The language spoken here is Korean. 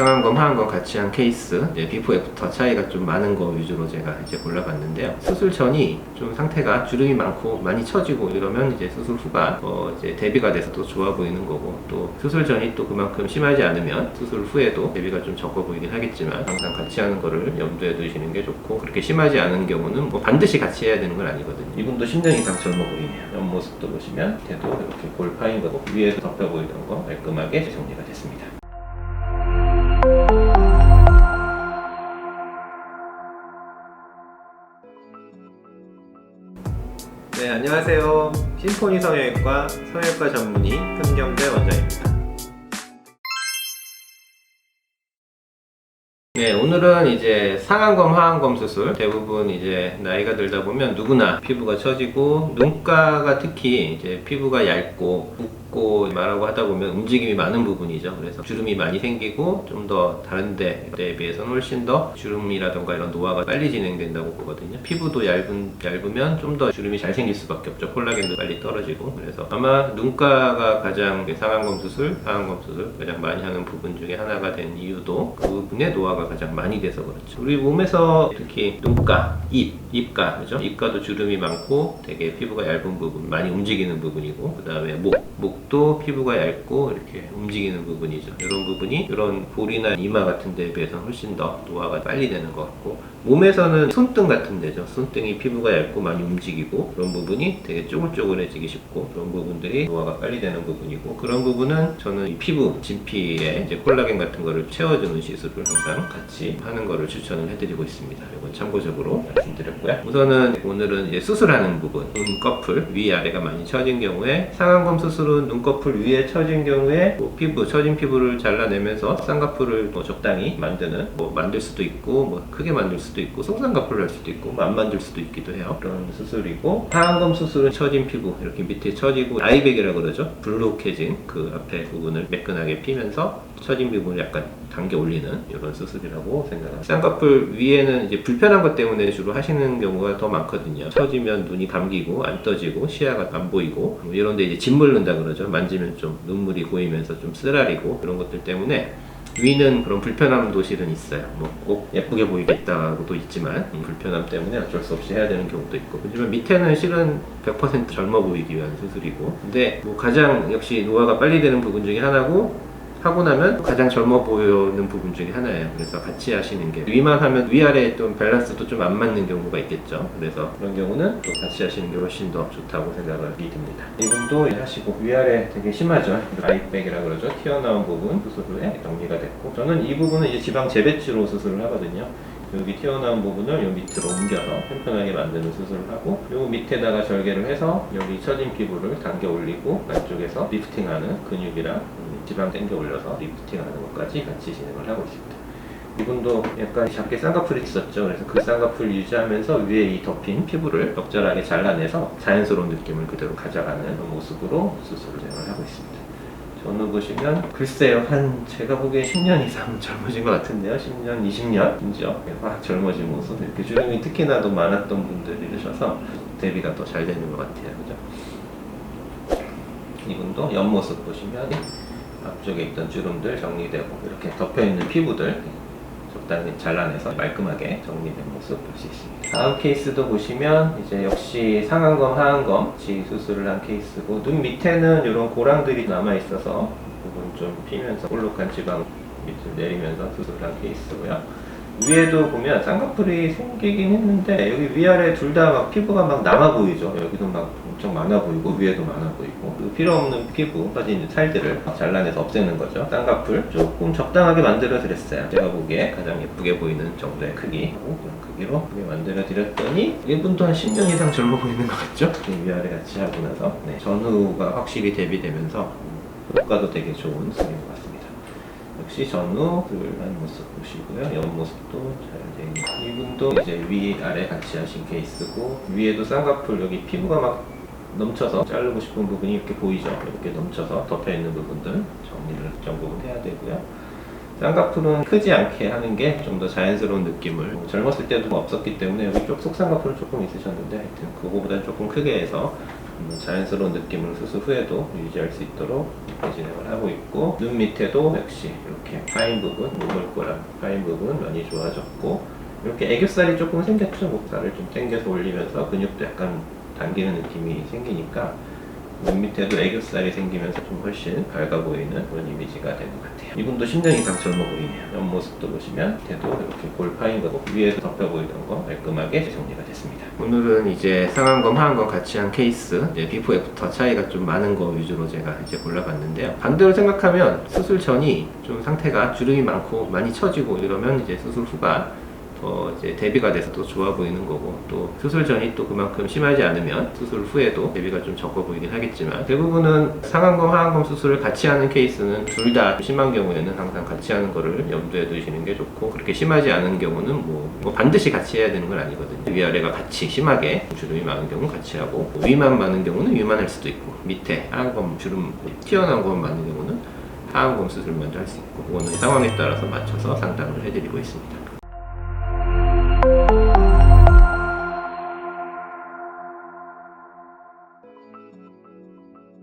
상한검, 하한검 같이 한 케이스 이제 비포 애프터 차이가 좀 많은 거 위주로 제가 이제 골라봤는데요. 수술 전이 좀 상태가 주름이 많고 많이 처지고 이러면 이제 수술 후가 어 이제 대비가 돼서 또 좋아 보이는 거고 또 수술 전이 또 그만큼 심하지 않으면 수술 후에도 대비가 좀 적어 보이긴 하겠지만 항상 같이 하는 거를 염두에 두시는 게 좋고 그렇게 심하지 않은 경우는 뭐 반드시 같이 해야 되는 건 아니거든요. 이분도 10년 이상 젊어 보이네요. 옆모습도 보시면 걔도 이렇게 볼 파인 거고 위에도 덮여 보이던 거 깔끔하게 정리가 됐습니다. 네, 안녕하세요. 심포니 성형외과 성형외과 전문의 현경대 원장입니다. 네, 오늘은 이제 상안검, 하안검 수술. 대부분 이제 나이가 들다 보면 누구나 피부가 처지고 눈가가 특히 이제 피부가 얇고 붓고 말하고 하다 보면 움직임이 많은 부분이죠. 그래서 주름이 많이 생기고 좀 더 다른 데에 비해서는 훨씬 더 주름이라던가 이런 노화가 빨리 진행된다고 보거든요. 피부도 얇은, 얇으면 좀 더 주름이 잘 생길 수밖에 없죠. 콜라겐도 빨리 떨어지고. 그래서 아마 눈가가 가장 상안검 수술, 하안검 수술 가장 많이 하는 부분 중에 하나가 된 이유도 그 부분의 노화가 가장 많이 돼서 그렇죠. 우리 몸에서 특히 눈가, 입, 입가, 그죠? 입가도 주름이 많고 되게 피부가 얇은 부분, 많이 움직이는 부분이고, 그 다음에 목, 목도 피부가 얇고 이렇게 움직이는 부분이죠. 이런 부분이 이런 볼이나 이마 같은 데에 비해서는 훨씬 더 노화가 빨리 되는 것 같고, 몸에서는 손등 같은 데죠. 손등이 피부가 얇고 많이 움직이고, 그런 부분이 되게 쪼글쪼글해지기 쉽고, 그런 부분들이 노화가 빨리 되는 부분이고, 그런 부분은 저는 이 피부, 진피에 이제 콜라겐 같은 거를 채워주는 시술을 항상 같이 하는 거를 추천을 해드리고 있습니다. 이건 참고적으로 말씀드렸고요. 우선은 오늘은 이제 수술하는 부분, 눈꺼풀 위아래가 많이 처진 경우에 상안검 수술은 눈꺼풀 위에 처진 경우에 뭐 피부, 처진 피부를 잘라내면서 쌍꺼풀을 뭐 적당히 만드는 뭐 만들 수도 있고 뭐 크게 만들 수도 있고 속쌍꺼풀을 할 수도 있고 뭐 안 만들 수도 있기도 해요. 그런 수술이고 하안검 수술은 처진 피부 이렇게 밑에 처지고 아이백이라고 그러죠. 블록해진 그 앞에 부분을 매끈하게 피면서 처진 부분을 약간 당겨 올리는 이런 수술이라고 생각합니다. 쌍꺼풀 위에는 이제 불편한 것 때문에 주로 하시는 경우가 더 많거든요. 처지면 눈이 감기고 안 떠지고 시야가 안 보이고 뭐 이런데 이제 짓물른다 그러죠. 만지면 좀 눈물이 고이면서 좀 쓰라리고 그런 것들 때문에 위는 그런 불편함도 실은 있어요. 뭐 꼭 예쁘게 보이겠다고도 있지만 음, 불편함 때문에 어쩔 수 없이 해야 되는 경우도 있고. 하지만 밑에는 실은 100% 젊어 보이기 위한 수술이고. 근데 뭐 가장 역시 노화가 빨리 되는 부분 중에 하나고 하고 나면 가장 젊어 보이는 부분 중에 하나예요. 그래서 같이 하시는 게 위만 하면 위아래 좀 밸런스도 좀 안 맞는 경우가 있겠죠. 그래서 그런 경우는 또 같이 하시는 게 훨씬 더 좋다고 생각을 듭니다. 이분도 하시고 위아래 되게 심하죠. 아이백이라 그러죠. 튀어나온 부분 수술 후에 정리가 됐고 저는 이 부분은 이제 지방 재배치로 수술을 하거든요. 여기 튀어나온 부분을 요 밑으로 옮겨서 편편하게 만드는 수술을 하고 요 밑에다가 절개를 해서 여기 처진 피부를 당겨 올리고 안쪽에서 리프팅하는 근육이랑 음, 지방 당겨 올려서 리프팅하는 것까지 같이 진행을 하고 있습니다. 이분도 약간 작게 쌍꺼풀이 있었죠. 그래서 그 쌍꺼풀 유지하면서 위에 이 덮인 피부를 적절하게 잘라내서 자연스러운 느낌을 그대로 가져가는 모습으로 수술을 진행을 하고 있습니다. 전후 보시면 글쎄요 한 제가 보기에 10년 이상 젊어진 것 같은데요 10년 20년 심지어 확 젊어진 모습 이렇게 주름이 특히나 더 많았던 분들이셔서 대비가 더 잘 되는 것 같아요 그죠 이분도 옆모습 보시면 앞쪽에 있던 주름들 정리되고 이렇게 덮여있는 피부들 적당히 잘라내서 말끔하게 정리된 모습 볼 수 있습니다. 다음 케이스도 보시면 이제 역시 상안검, 하안검 지 수술을 한 케이스고 눈 밑에는 이런 고랑들이 남아 있어서 부분 좀 피면서 볼록한 지방 밑을 내리면서 수술을 한 케이스고요. 위에도 보면 쌍꺼풀이 생기긴 했는데 여기 위아래 둘 다 막 피부가 막 남아 보이죠. 여기도 막 엄청 많아 보이고 위에도 많아 보이고 그 필요 없는 피부 빠진 살들을 잘라내서 없애는 거죠. 쌍꺼풀 조금 적당하게 만들어 드렸어요. 제가 보기에 가장 예쁘게 보이는 정도의 크기 그런 크기로 만들어 드렸더니 이분도 한 10년 이상 젊어 보이는 것 같죠? 이 위아래 같이 하고 나서 네, 전후가 확실히 대비되면서 음, 효과도 되게 좋은 수인 것 같습니다. 역시 전후를 한 모습 보시고요. 옆 모습도 잘 되는 이분도 이제 위 아래 같이 하신 케이스고 위에도 쌍꺼풀 여기 피부가 막 넘쳐서 자르고 싶은 부분이 이렇게 보이죠. 이렇게 넘쳐서 덮여 있는 부분들 정리를 일정 부분 해야 되고요. 쌍꺼풀은 크지 않게 하는 게 좀 더 자연스러운 느낌을 뭐 젊었을 때도 없었기 때문에 여기 쪽 속쌍꺼풀은 조금 있으셨는데 하여튼 그거보다는 조금 크게 해서 음, 자연스러운 느낌을 수술 후에도 유지할 수 있도록 진행을 하고 있고 눈 밑에도 역시 이렇게 파인 부분, 눈물꼬랑 파인 부분 많이 좋아졌고 이렇게 애교살이 조금 생겼죠. 목살을 좀 당겨서 올리면서 근육도 약간 당기는 느낌이 생기니까 눈 밑에도 애교살이 생기면서 좀 훨씬 밝아 보이는 그런 이미지가 된것 같아요. 이분도 10년 이상 젊어 보이네요. 옆모습도 보시면 밑에도 이렇게 볼 파인 거고 위에도 덮여 보이던 거 깔끔하게 정리가 됐습니다. 오늘은 이제 상안검, 하안검 같이 한 케이스 이제 비포 애프터 차이가 좀 많은 거 위주로 제가 이제 골라봤는데요. 반대로 생각하면 수술 전이 좀 상태가 주름이 많고 많이 처지고 이러면 이제 수술 후가 더 이제 대비가 돼서 또 좋아 보이는 거고 또 수술 전이 또 그만큼 심하지 않으면 수술 후에도 대비가 좀 적어 보이긴 하겠지만 대부분은 상안검 하안검 수술을 같이 하는 케이스는 둘 다 심한 경우에는 항상 같이 하는 거를 염두에 두시는 게 좋고 그렇게 심하지 않은 경우는 뭐, 뭐 반드시 같이 해야 되는 건 아니거든요 위아래가 같이 심하게 주름이 많은 경우는 같이 하고 위만 많은 경우는 위만 할 수도 있고 밑에 하안검 주름 튀어나온 것만 많은 경우는 하안검 수술 먼저 할 수 있고 그거는 상황에 따라서 맞춰서 상담을 해드리고 있습니다.